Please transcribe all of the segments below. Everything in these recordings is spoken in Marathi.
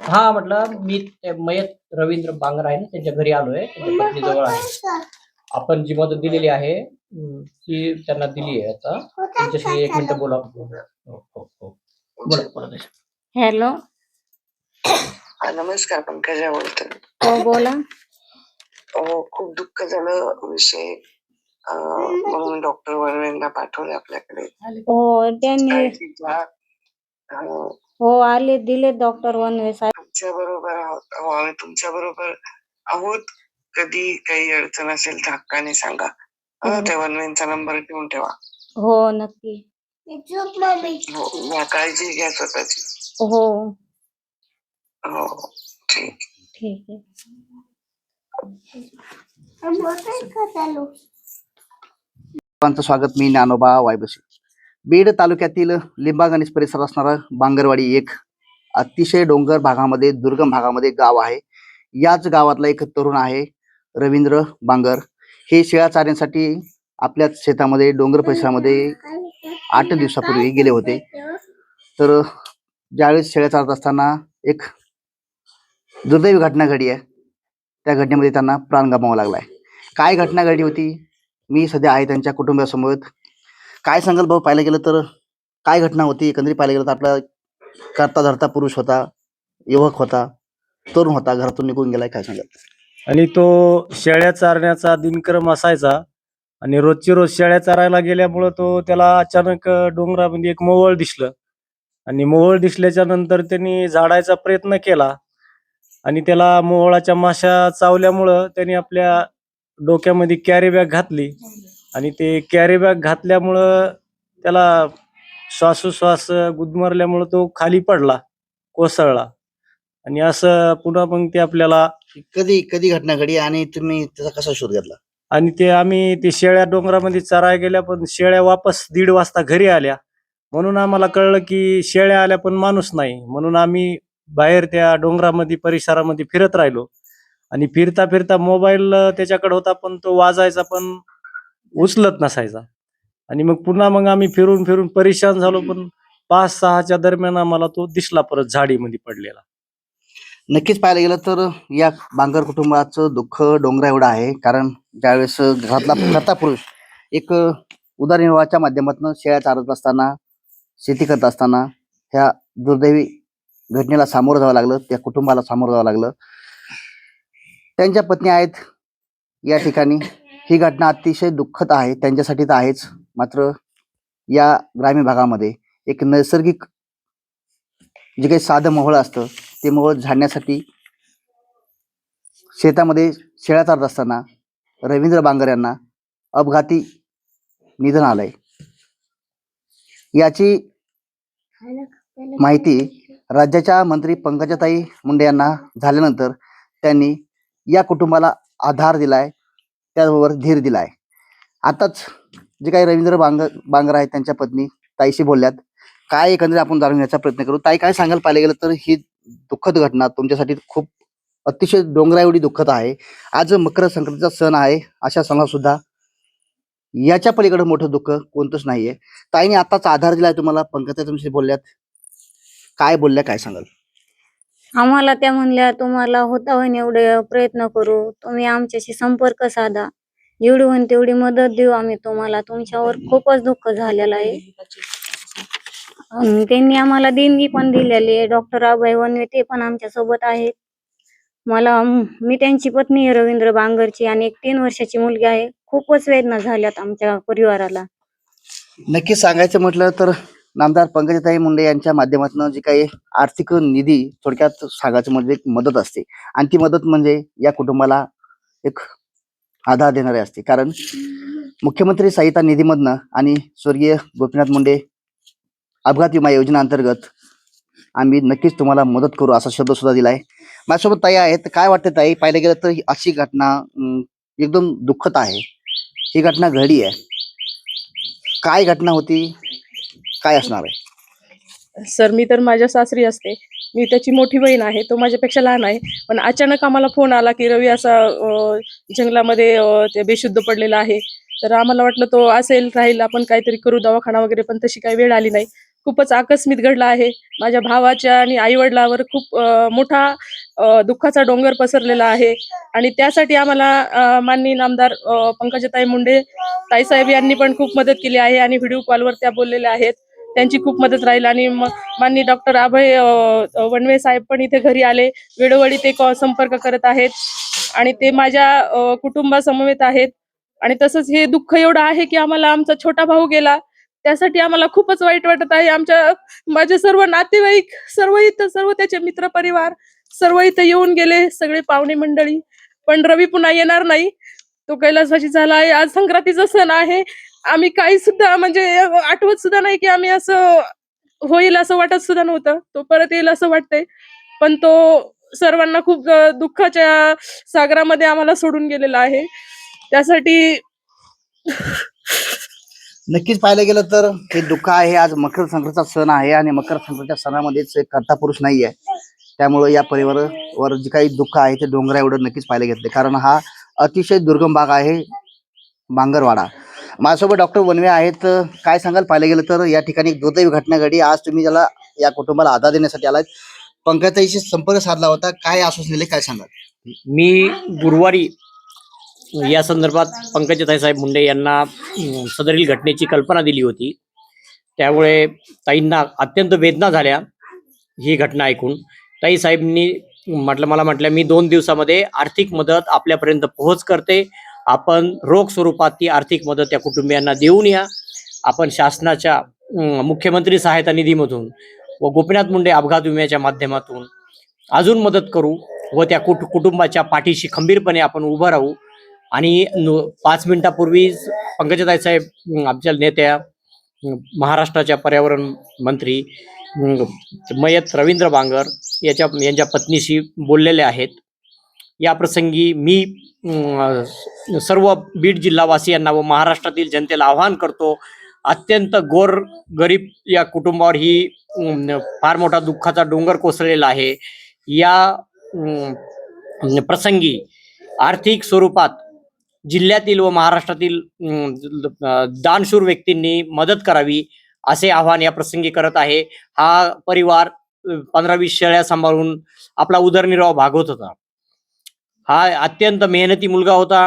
हा म्हटलं मी ते मयत रवींद्र बांगर आहे ना त्यांच्या घरी आलोय त्यांच्या पत्नीजवळ आहे. आपण जी मदत दिलेली आहे ती त्यांना दिली आहे आता. त्यांच्याशी एक मिनिट बोला. हो हो हो. बोला बोला हॅलो. हा, नमस्कार पंकजा बोलतोय हो बोला. हो खूप दुःख झालं विषय. अं, म्हणून डॉक्टर वनवेंना पाठवले आपल्याकडे. हो त्यांनी काळजी घ्या हो आले दिले डॉक्टर वनवे साहेब तुमच्या बरोबर आहोत हो, आम्ही तुमच्या बरोबर आहोत. कधी काही अडचण असेल तर हक्काने सांगा. हं, हो. त्या वनवेंचा नंबर ठेवून ठेवा. हो नक्की. हो घ्या, काळजी घ्या स्वतःची. हो. हो हो ठीक. ठीक आहे. सर्वांचं स्वागत मी ज्ञानोबा वायबसे बीड तालुक्यातील लिंबाग आणि परिसर असणारा बांगरवाडी एक अतिशय डोंगर भागामध्ये दुर्गम भागामध्ये गाव आहे. याच गावातला एक तरुण आहे रवींद्र बांगर. हे शेळ्या चारण्यासाठी आपल्या शेतामध्ये डोंगर परिसरामध्ये आठ दिवसापूर्वी गेले होते. तर ज्यावेळेस शेळ्या चारत असताना एक दुर्दैवी घटना घडली आहे त्या घटनेमध्ये त्यांना प्राण गमावा लागलाय. काय घटना घडली होती? मी सध्या आहे त्यांच्या कुटुंबासमोर. काय सांगाल भाऊ? पाहायला गेलं तर काय घटना होती? एकंदरीत पाहायला गेलं तर आपला करता धरता पुरुष होता युवक होता तरुण होता घरातून निघून गेलाय. काय सांगाल? आणि तो शेळ्या चारण्याचा दिनक्रम असायचा आणि रोजची रोज शेळ्या चारायला गेल्यामुळं तो त्याला अचानक डोंगरामध्ये एक मोवळ दिसलं. आणि मोवळ दिसल्याच्या नंतर त्यांनी झाडायचा प्रयत्न केला आणि त्याला मोवळाच्या माशा चावल्यामुळं त्यांनी आपल्या डोक्यामध्ये कॅरी बॅग घातली. आणि ते कॅरी बॅग घातल्यामुळं त्याला श्वासोश्वास गुदमरल्यामुळं तो खाली पडला कोसळला. आणि असं पुन्हा मग ते आपल्याला कधी कधी घटना घडली आणि तुम्ही त्याचा कसा शोध घेतला? आणि ते आम्ही ते शेळ्या डोंगरामध्ये चराय गेल्या पण शेळ्या वापस दीड वाजता घरी आल्या. म्हणून आम्हाला कळलं की शेळ्या आल्या पण माणूस नाही. म्हणून आम्ही बाहेर त्या डोंगरामध्ये परिसरामध्ये फिरत राहिलो. आणि फिरता फिरता मोबाईल त्याच्याकडे होता पण तो वाजायचा पण उचलत नसायचा. आणि मग पुन्हा मग आम्ही फिरून फिरून परेशान झालो पण पाच सहाच्या दरम्यान आम्हाला तो दिसला परत झाडीमध्ये पडलेला. नक्कीच पाहायला गेलं तर या बांगर कुटुंबाचं दुःख डोंगरा एवढं आहे. कारण ज्यावेळेस घरातला करता पुरुष एक उदरनिर्वाहाच्या माध्यमातून शेळ्या चारत असताना शेती करत असताना ह्या दुर्दैवी घटनेला सामोरं जावं लागलं त्या कुटुंबाला सामोरं जावं लागलं. त्यांच्या पत्नी आहेत या ठिकाणी. ही घटना अतिशय दुःखद आहे. त्यांच्यासाठी तर आहेच. मात्र या ग्रामीण भागामध्ये एक नैसर्गिक जे काही साधं मोहळ असतं ते मोहळ झाडण्यासाठी शेतामध्ये शेळ्या चालत असताना रवींद्र बांगर यांना अपघाती निधन आलंय. याची माहिती राज्याच्या मंत्री पंकजाताई मुंडे यांना झाल्यानंतर त्यांनी या कुटुंबाला आधार दिलाय. त्याचबरोबर धीर आहे आताच जे काही रवींद्र बांग बांगर आहेत त्यांच्या पत्नी ताईशी बोलल्यात. काय एकंदरीत आपण जाणून घेण्याचा प्रयत्न करू? ताई काय सांगायला पाहिलं गेलं तर ही दुःखद घटना तुमच्यासाठी खूप अतिशय डोंगरा एवढी दुःखद आहे. आज मकर संक्रांतीचा सण आहे अशा सणात सुद्धा याच्या पलीकडे मोठं दुःख कोणतंच नाहीये. ताईने आताच आधार दिलाय तुम्हाला पंकजा तुमशी बोलल्यात. काय बोलल्या काय सांगाल? आम्हाला त्या म्हणल्या तुम्हाला होता होईन एवढे प्रयत्न करू. तुम्ही आमच्याशी संपर्क साधा. जेवढी होईन तेवढी मदत देऊ आम्ही तुम्हाला. तुमच्यावर खूपच दुःख झालेलं आहे. त्यांनी आम्हाला देणगी पण दिलेली आहे. डॉक्टर अभय वनवे ते पण आमच्यासोबत आहेत. मला मी त्यांची पत्नी आहे रवींद्र बांगरची आणि एक तीन वर्षाची मुलगी आहे. खूपच वेदना झाल्यात आमच्या परिवाराला. नक्की सांगायचं म्हटलं तर नामदार पंकजताई मुंडे यांच्या माध्यमातून जी काही आर्थिक निधी थोडक्यात सांगायचं म्हणजे एक मदत असते. आणि ती मदत म्हणजे या कुटुंबाला एक आधार देणारी असते. कारण मुख्यमंत्री सहायता निधीमधनं आणि स्वर्गीय गोपीनाथ मुंडे अपघात विमा योजना अंतर्गत आम्ही नक्कीच तुम्हाला मदत करू असा शब्द सुद्धा दिलाय. माझ्यासोबत ताई आहेत. काय वाटतं ताई? पाहिलं गेलं तर अशी घटना एकदम दुःखद आहे. ही घटना घडी आहे. काय घटना होती? काय असणार आहे? सर मी तर माझ्या सासरी असते. मी त्याची मोठी बहीण आहे तो माझ्यापेक्षा लहान आहे. पण अचानक आम्हाला फोन आला की रवी असा जंगलामध्ये ते बेशुद्ध पडलेला आहे. तर आम्हाला वाटलं तो असेल राहील. आपण काहीतरी करू दवाखाना वगैरे पण तशी काही वेळ आली नाही. खूपच आकस्मित घडला आहे. माझ्या भावाच्या आणि आईवडिलावर खूप अ, मोठा अ, दुःखाचा डोंगर पसरलेला आहे. आणि त्यासाठी आम्हाला अ, माननीय नामदार अ, पंकजाताई मुंडे ताईसाहेब यांनी पण खूप मदत केली आहे आणि व्हिडिओ कॉलवर त्या बोललेल्या आहेत. त्यांची खूप मदत राहील. आणि माननीय डॉक्टर अभय वणवे वनवे साहेब पण इथे घरी आले. वेळोवेळी ते संपर्क करत आहेत. आणि ते माझ्या कुटुंबासमवेत आहेत. आणि तसंच हे दुःख एवढं आहे की आम्हाला आमचा छोटा भाऊ गेला. त्यासाठी आम्हाला खूपच वाईट वाटत आहे. आमच्या माझे सर्व नातेवाईक सर्व इथं सर्व त्याचे मित्र परिवार सर्व इथं येऊन गेले. सगळे पाहुणे मंडळी. पण रवी पुन्हा येणार नाही. तो कैलासवाशी झाला आहे. आज संक्रांतीचा सण आहे. आम्ही काही सुद्धा म्हणजे आठवत सुद्धा नाही की आम्ही असं होईल असं वाटत सुद्धा नव्हतं. तो परत येईल असं वाटतंय. पण तो सर्वांना खूप दुःखाच्या सागरामध्ये आम्हाला सोडून गेलेला आहे. त्यासाठी नक्कीच पाहायला गेलं तर हे दुःख आहे. आज मकर संक्रांतीचा सण आहे आणि मकर संक्रांतीच्या सणामध्येच एक कर्ता पुरुष नाही आहे. त्यामुळे या परिवारावर जे काही दुःख आहे ते डोंगरा एवढं नक्कीच पाहायला घेतले कारण हा अतिशय दुर्गम भाग आहे बांगरवाडा. माझ्यासोबत डॉक्टर वनवे आहेत. काय सांगाल? पाहायला गेलं तर या ठिकाणी दुर्दैवी घटना आज तुम्ही ज्याला या कुटुंबाला आधार देण्यासाठी आलात पंकजाईशी संपर्क साधला होता. काय आश्वासन दिले काय सांगाल? मी गुरुवारी या संदर्भात पंकजताई साहेब मुंडे यांना सदरील घटनेची कल्पना दिली होती. त्यामुळे ताईंना अत्यंत वेदना झाल्या ही घटना ऐकून. ताई साहेबांनी म्हटलं मला म्हटलं मी दोन दिवसामध्ये आर्थिक मदत आपल्यापर्यंत पोहोच करते. आपण रोख स्वरूपात ती आर्थिक मदत त्या कुटुंबियांना देऊन या. आपण शासनाच्या मुख्यमंत्री सहायता निधीमधून व गोपीनाथ मुंडे अपघात विम्याच्या माध्यमातून अजून मदत करू व त्या कुट कुटुंबाच्या पाठीशी खंबीरपणे आपण उभं राहू. आणि नु- पाच मिनिटापूर्वीच पंकजाताई साहेब आमच्या नेत्या महाराष्ट्राच्या पर्यावरण मंत्री मयत रवींद्र बांगर याच्या यांच्या पत्नीशी बोललेले आहेत. या प्रसंगी मी सर्व बीड जिल्हावासियांना व महाराष्ट्रातील जनतेला आवाहन करतो अत्यंत गोर गरीब या कुटुंबावर ही फार मोठा दुःखाचा डोंगर कोसळलेला आहे. या प्रसंगी आर्थिक स्वरूपात जिल्ह्यातील व महाराष्ट्रातील दानशूर व्यक्तींनी मदत करावी असे आवाहन या प्रसंगी करत आहे. हा परिवार पंधरा वीस शेळ्या सांभाळून आपला उदरनिर्वाह भागवत होता. हा अत्यंत मेहनती मुलगा होता.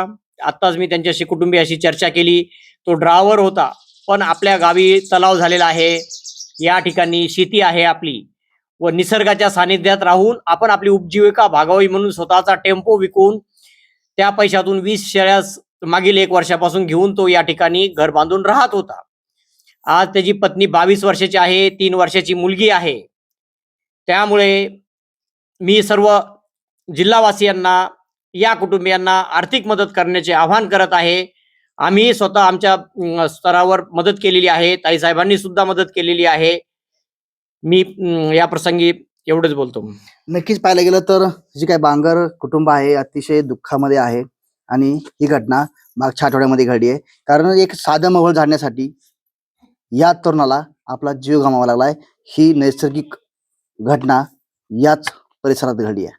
आत्ताच मी त्यांच्याशी कुटुंबियाशी चर्चा केली. तो ड्रावर होता पण आपल्या गावी तलाव झालेला आहे. या ठिकाणी शेती आहे आपली. व निसर्गाच्या सानिध्यात राहून आपण आपली उपजीविका भागावी म्हणून स्वतःचा टेम्पो विकून त्या पैशातून वीस शेळ्या मागील एक वर्षापासून घेऊन तो या ठिकाणी घर बांधून राहत होता. आज त्याची पत्नी बावीस वर्षाची आहे तीन वर्षाची मुलगी आहे. त्यामुळे मी सर्व जिल्हावासियांना या कुटुंबियांना आर्थिक मदत करण्याचे आवाहन करत आहे. आम्ही स्वतः आमच्या स्तरावर मदत केलेली आहे. ताईसाहेबांनी सुद्धा मदत केलेली आहे. मी या प्रसंगी एवढंच बोलतो. नक्कीच पाहायला गेलं तर जी काय बांगर कुटुंब आहे अतिशय दुःखामध्ये आहे. आणि ही घटना मागच्या आठवड्यामध्ये घडली आहे. कारण एक साधं मोहोळ झाडण्यासाठी या तरुणाला आपला जीव गमावा लागलाय. ही नैसर्गिक घटना याच परिसरात घडली आहे.